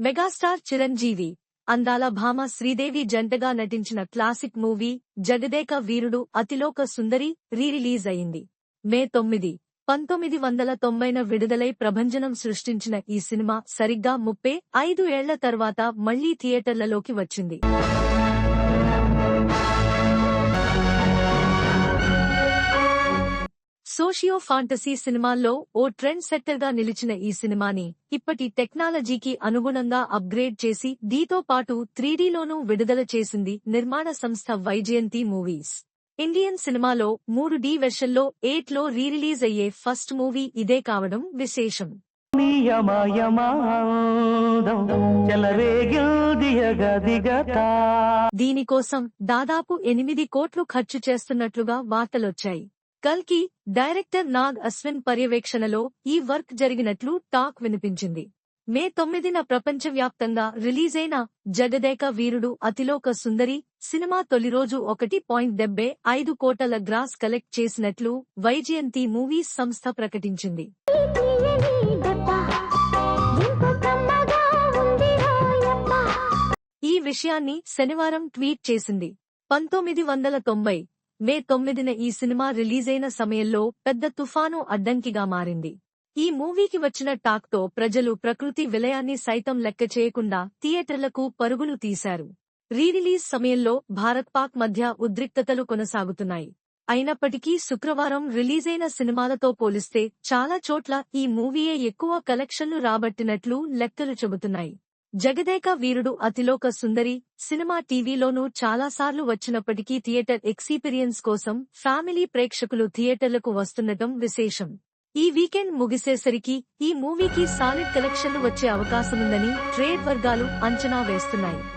Megastar Chiranjeevi అందాల భామ శ్రీదేవి జంటగా నటించిన classic movie Jagadeka Veerudu Athiloka Sundari rerelease అయింది. మే తొమ్మిది పంతొమ్మిది వందల తొంభైన విడుదలై ప్రభంజనం సృష్టించిన ఈ సినిమా సరిగ్గా ముప్పై ఐదు ఏళ్ళ తర్వాత మళ్ళీ థియేటర్లలోకి వచ్చింది. సోషియో ఫాంటసీ సినిమాల్లో ఓ ట్రెండ్ సెట్టర్గా నిలిచిన ఈ సినిమాని ఇప్పటి టెక్నాలజీకి అనుగుణంగా అప్గ్రేడ్ చేసి దీతో పాటు త్రీడీలోనూ విడుదల చేసింది నిర్మాణ సంస్థ వైజయంతి మూవీస్. ఇండియన్ సినిమాలో మూడు డి వెర్షన్లో ఎయిట్లో రీ రిలీజ్ అయ్యే ఫస్ట్ మూవీ ఇదే కావడం విశేషం. దీనికోసం దాదాపు ఎనిమిది కోట్లు ఖర్చు చేస్తున్నట్లుగా వార్తలొచ్చాయి. కల్కి డైరెక్టర్ నాగ్ అశ్విన్ పర్యవేక్షణలో ఈ వర్క్ జరిగినట్లు టాక్ వినిపించింది. మే తొమ్మిదిన ప్రపంచవ్యాప్తంగా రిలీజైన జగదేక వీరుడు అతిలోక సుందరి సినిమా తొలి రోజు ఒకటి పాయింట్ డెబ్బై ఐదు కోటల గ్రాస్ కలెక్ట్ చేసినట్లు వైజయంతి మూవీస్ సంస్థ ప్రకటించింది. ఈ విషయాన్ని శనివారం ట్వీట్ చేసింది. పంతొమ్మిది వందల తొంభై మే తొమ్మిదిన ఈ సినిమా రిలీజైన సమయంలో పెద్ద తుఫాను అడ్డంకిగా మారింది. ఈ మూవీకి వచ్చిన టాక్తో ప్రజలు ప్రకృతి విలయాన్ని సైతం లెక్క చేయకుండా థియేటర్లకు పరుగులు తీశారు. రీరిలీజ్ సమయంలో భారత్ పాక్ మధ్య ఉద్రిక్తతలు కొనసాగుతున్నాయి. అయినప్పటికీ శుక్రవారం రిలీజైన సినిమాలతో పోలిస్తే చాలా చోట్ల ఈ మూవీయే ఎక్కువ కలెక్షన్లు రాబట్టినట్లు లెక్కలు చెబుతున్నాయి. జగదేక వీరుడు అతిలోక సుందరి సినిమా టీవీలోనూ చాలాసార్లు వచ్చినప్పటికీ థియేటర్ ఎక్స్పీరియన్స్ కోసం ఫ్యామిలీ ప్రేక్షకులు థియేటర్లకు వస్తుండటం విశేషం. ఈ వీకెండ్ ముగిసేసరికి ఈ మూవీకి సాలిడ్ కలెక్షన్లు వచ్చే అవకాశముందని ట్రేడ్ వర్గాలు అంచనా వేస్తున్నాయి.